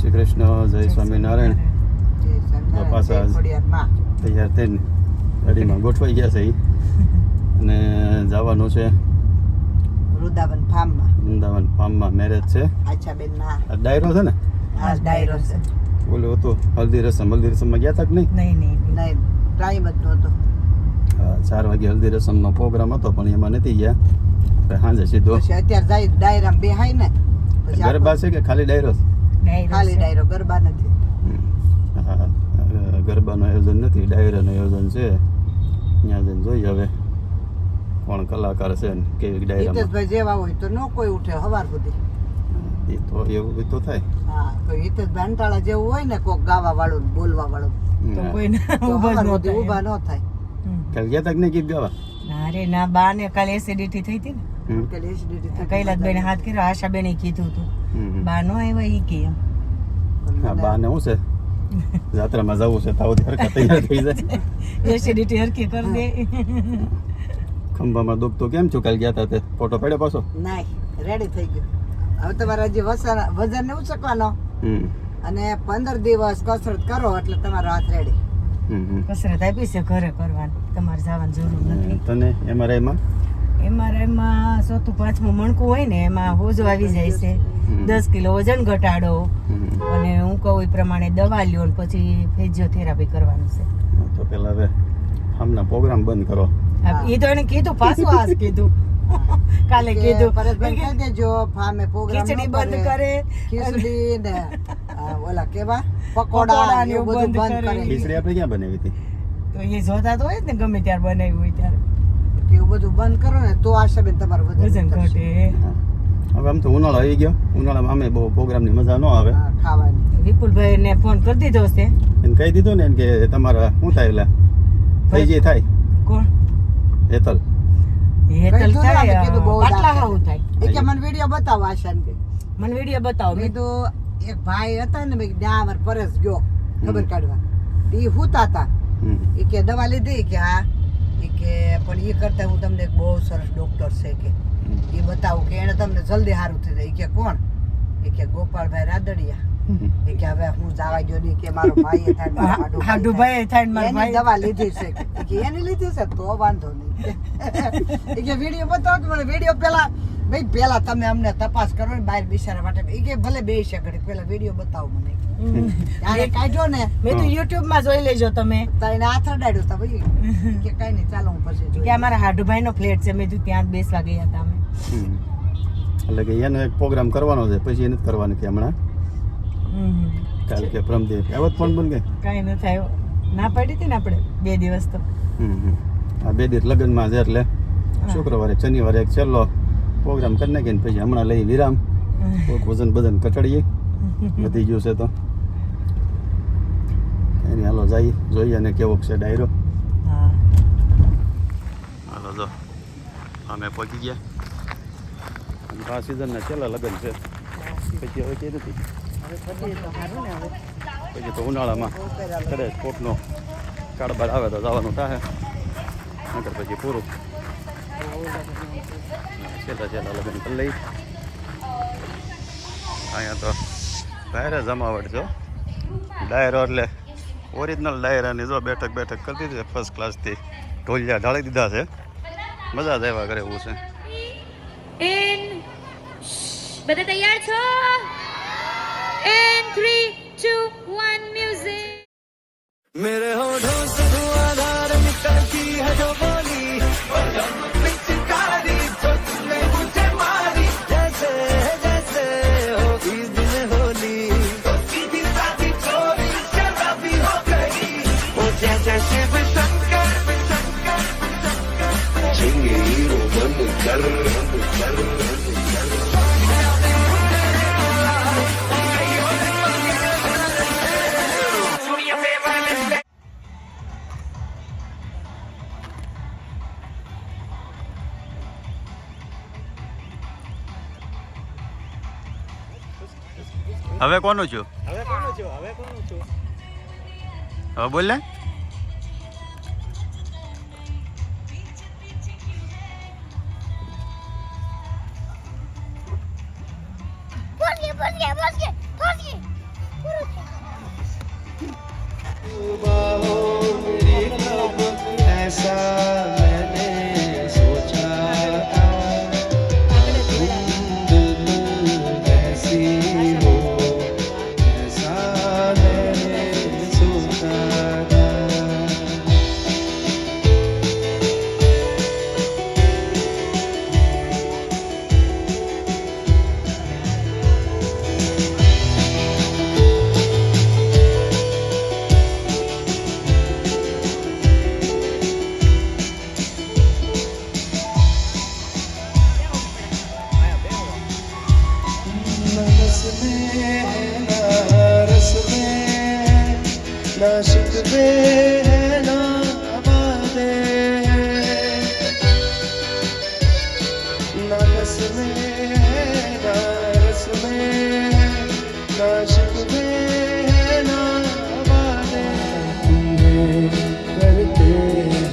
શ્રી કૃષ્ણ જય સ્વામિનારાયણ. બપાસા તૈયાર થઈને ગાડીમાં ગોઠવાઈ ગયા છે અને જવાનું છે વૃંદાવન ફાર્મમાં. વૃંદાવન ફાર્મમાં મેરેજ છે. અચ્છા બેન ના ડાયરો છે ને? હા ડાયરો છે. બોલો હતો હલ્દી રસમ. હલ્દી રસમમાં ગયા તક નહીં? નહીં નહીં ટાઈમ જ નહોતો. ચાર વાગે હલ્દી રસમનો પ્રોગ્રામ હતો પણ એમાં નથી ગયા. સાંજે સીધો. અત્યારે જાય ડાયરામાં બેહાય ને. ગરબા છે કે ખાલી ડાયરો છે? ખાલી ડાયરો ગરબા નથી. ગરબાનું આયોજન નથી ડાયરાનું આયોજન છે. ત્યાં જઈને જોઈએ હવે કોણ કલાકાર છે ને કેવી ડાયરા હિતેશભાઈ જેવા હોય તો ન કોઈ ઉઠે હવાર સુધી. એ તો એવું બી તો થાય. હા તો હિતેશભાઈ અંટાળા જેવું હોય ને કોક ગાવા વાળું ને બોલવા વાળું તો કોઈ ઊભા ન થાય. ઊભા ન થાય. કાલ ગયા તક ને ગીત ગાવા? ના રે ના બા ને કાલ એસિડિટી થઈ હતી ને. હમ. કે એસિડિટી થઈ કૈલાસ બેને હાથ કર્યો? આશા બેને કીધું હતું. બાનો આવ્યો નો આવ્યા ઈ કે એમ. હા બાને ને શું છે? જાત્રામાં જવું છે તાવ હરખા તૈયાર થઈ જાય. એસિડિટી હરકી કરી દે. ખંભામાં દુખતો કેમ છો? કાલ ગયા તા તે. ફોટો પડ્યો પાછો? નાય રેડી થઈ ગયો. હવે તમારા જે વસન વજન ને ઉચકવાનો હમ. અને પંદર દિવસ કસરત કરો એટલે તમારો હાથ રેડી. કસરત આપી છે ઘરે કરવાની. તમારે જવાની જરૂર નથી. તને એમાં એમાં ચોથું પાંચમું મણકું હોય ને એમાં હોજો આવી જાય છે. દસ કિલો વજન ઘટાડો. અને હું કહું એ પ્રમાણે દવા લ્યો ને પછી ફિઝિયોથેરાપી કરવાનું છે. તો પેલા હવે હમણાં પ્રોગ્રામ બંધ કરો. હા, ઈ તો એને કીધું પાછું આજ કીધું. કાલે કીધું. પરેશભાઈ કહી દેજો ફામે પ્રોગ્રામ ખીચડી બંધ કરે. ખીચડી ને ઓલા કેવા? પકોડા ને એવું બધું બંધ. કરે. ખીચડી આપણે ક્યાં બનાવી હતી? તો એ જોતા તો હોય ને ગમે ત્યારે બનાવી હોય ત્યારે. એવું બધું બંધ કરો ને તો આશાબેન તમારું વજન ઘટે. હવે આમ તો ઉનાળો આવી ગયો. ઉનાળામાં અમે બહુ પ્રોગ્રામની મજા ન આવે. ખાવાની. વિપુલભાઈ ને ફોન કરી દીધો છે એને કહી દીધો ને કે તમારા શું થાય એટલે? થઈ જે થાય. કોણ? હેતલ. હેતલ કીધું થાય પાટલા હાવું થાય. એ કે મને વિડિયો બતાવો આશાન કે. મને વિડિયો બતાવો મેં તો એક ભાઈ હતા ને મેં ડાવર પરસ પરેશ ગયો ખબર કાઢવા. એ હુતા હતા એ કે દવા લીધી કે હા. કે પણ એ કરતા હું તમને એક બહુ સરસ ડોક્ટર છે કે. એ બતાવું કે એને તમને જલ્દી સારું થઈ જાય. કે કોણ? એ કે ગોપાલભાઈ રાદડિયા. એ કે હવે હું જવા ગયો નહીં કે મારો ભાઈ થાય હાડુ ભાઈ થાય મારો ભાઈ. દવા લીધી છે કે. એને લીધી છે? તો વાંધો નહીં. એ કે વીડિયો બતાવો કે મને? વીડિયો પેલા ભાઈ પેલા તમે અમને તપાસ કરો ને બહાર બિચારા માટે. એ કે ભલે બે છે ઘડી પેલા વીડિયો બતાવો મને. કાઢ્યો ને મેં તો યુટ્યુબમાં જોઈ લેજો તમે. તો એને હાથ અડાડ્યો તો ભાઈ. કે કઈ નહીં ચાલો હું પછી કે અમારા હાડુભાઈ નો ફ્લેટ છે મેં કીધું ત્યાં જ બેસવા ગયા હતા અમે. એટલે કે એનો એક પ્રોગ્રામ કરવાનો છે પછી એ નથી કરવાનો કે હમણાં. કાલ કે પ્રમદેવ આવત ફોન બંધ કે? કાંઈ ન થાય. ના પાડી હતી ને આપણે બે દિવસ તો. હમ હમ. આ બે દિવસ લગ્નમાં છે એટલે શુક્રવારે શનિવારે એક છેલ્લો પ્રોગ્રામ કરી નાખીને પછી હમણાં લઈ વિરામ. કોઈક વજન બદન કચડીએ વધી ગયું છે તો. એની હાલો જઈએ જોઈએ અને કેવો છે ડાયરો? હાલો જો. અમે પહોંચી ગયા. અને આ સિઝનના છેલ્લા લગ્ન છે. પછી હવે કે નથી. પછી તો સારું ને હવે પછી તો ઉનાળામાં કરે. કદાચ કાળબાર આવે તો જવાનું થાય. નકર પછી પૂરું. છેલ્લા છેલ્લા લગ્ન કરી લઈ અહીંયા તો ડાયરે જમાવટ છો ડાયરો એટલે ઓરિજિનલ ડાયરાની જો બેઠક બેઠક કરી દીધી ફર્સ્ટ ક્લાસથી ઢોલિયા ઢાળી દીધા છે મજા જ આવ્યા કરે એવું છે In બધા તૈયાર છો In 3 2 1 music मेरे होठों से धुआंधार निकलती है जो बोली હવે કોનું છું? હવે કોનું છું? હવે કોનું છું? હવે બોલ ને. शिकवे है ना वादे हैं ना रस में है ना रस में है ना शिकवे है ना वादे तुम्हें करते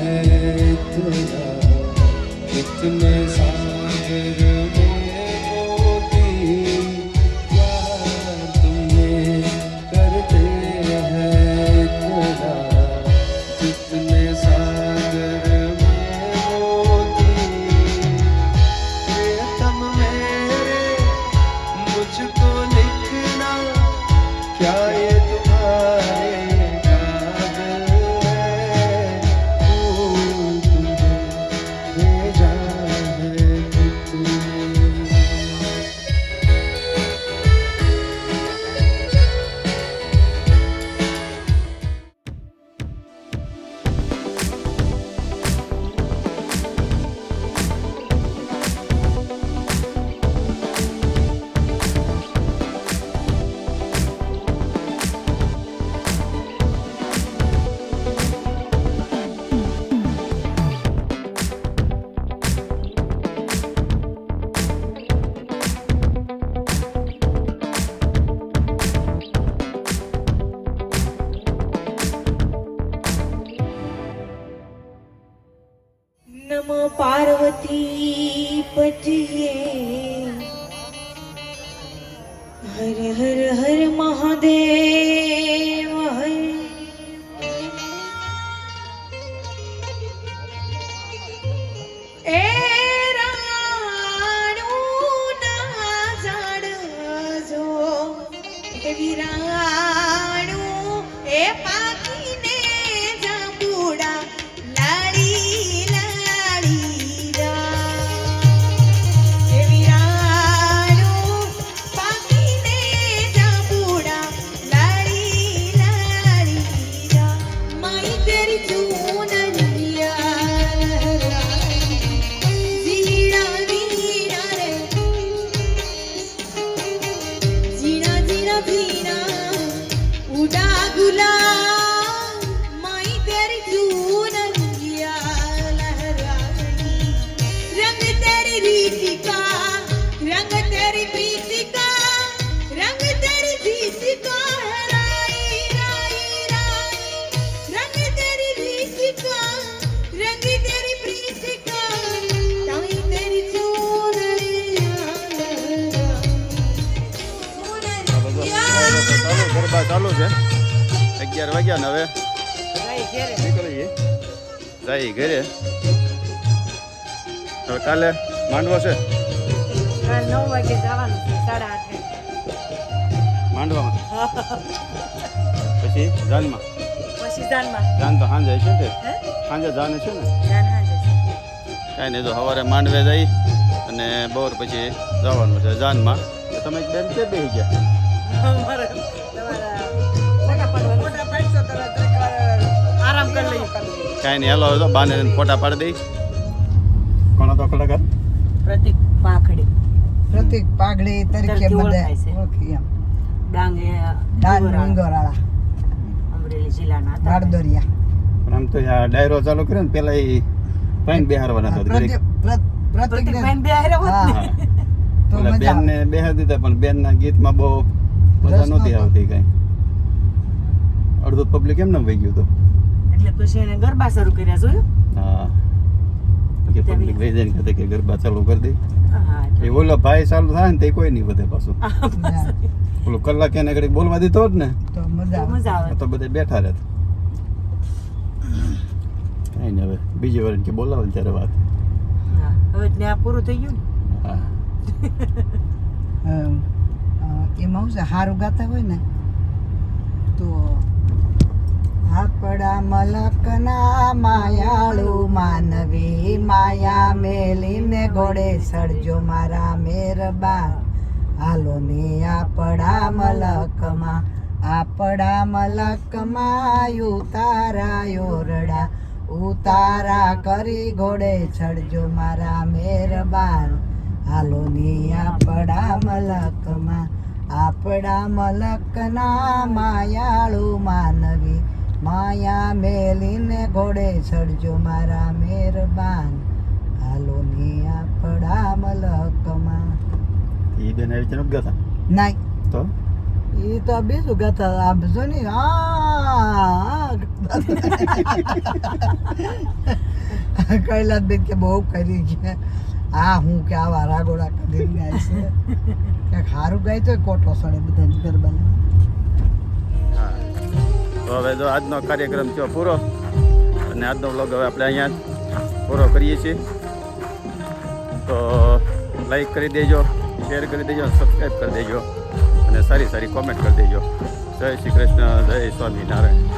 हैं इतना कितने પાર્વતી પતિએ to ને હવે? જઈ ઘરે. હવે કાલે માંડવો છે? માંડવામાં? પછી જાનમાં? પછી જાન તો સાંજે છે સાંજે જાન છે ને? કાંઈ નહીં તો સવારે માંડવે જઈ અને બપોર પછી જવાનું છે જાનમાં. તમે બેન કે બેસી ગયા? આરામ કરી લઈએ. કાંઈ નહીં હેલો તો બાને ફોટા પાડી દઈ કોણ તો કલાકાર પ્રતિક પાખડી પ્રતિક પાઘડી તરીકે બધે ઓળખાય એમ. ડાંગ એ ડુંગરાળા, ડુંગરાળા અમરેલી જિલ્લાના હતા. આમ તો આ ડાયરો ચાલુ કર્યો ને પેલા એ પાઈન બેહારવાના હતા પ્રતિક તો બેન ને બેહાર દીધા પણ બેન ના ગીતમાં બહુ મજા નહોતી. આવતી કઈ. અડધું પબ્લિક એમ વહી ગયું હતું એટલે પછી એને ગરબા શરૂ કર્યા જોયું? હા. કે પબ્લિક વહી જાય ને કે ગરબા ચાલુ કરી દે. હા એ ઓલો ભાઈ ચાલુ થાય ને તે કોઈ નહીં વધે પાછું. ઓલો કલાક એને ઘડી બોલવા દીધો જ ને. તો મજા આવે. મજા આવે. તો બધે બેઠા રહેત કઈ ને હવે. બીજી વાર કે બોલાવે ત્યારે વાત. હા, હવે ત્યાં પૂરું થઈ ગયું ને? એમાં શું છે? હારું ગાતા હોય ને તો આપડા મલકના માયાળુ માનવી માયા મેલીને ઘોડે સડજો મારા મેરબા. હાલો ને આપડા મલકમાં આપડા મલકમાં ઉતારા યોરડા ઉતારા કરી ઘોડે ચડજો મારા મેરબાન હાલો ને આપડા મલકમાં, આપડા મલકના માયાળુ માયા મેલીને ઘોડે ચડજો મારા મહેરબાન હાલો ની આપડા મલકમાં. એ બેન આવી છે ગાતા? નહીં તો? એ તો બીજું ગાતા આમ જો ને આ કૈલાસ બેન કે બહુ કરી છે. આ હું કે આવા રાગોડા કરી આવી છે. ક્યાંક સારું ગાય તો કોટો સડે બધાની ગરબાને તો હવે જો આજનો કાર્યક્રમ થયો પૂરો અને આજનો વ્લોગ હવે આપણે અહીંયા પૂરો કરીએ છીએ. તો લાઈક કરી દેજો શેર કરી દેજો સબસ્ક્રાઈબ કરી દેજો અને સારી સારી કોમેન્ટ કરી દેજો. જય શ્રી કૃષ્ણ, જય સ્વામિનારાયણ.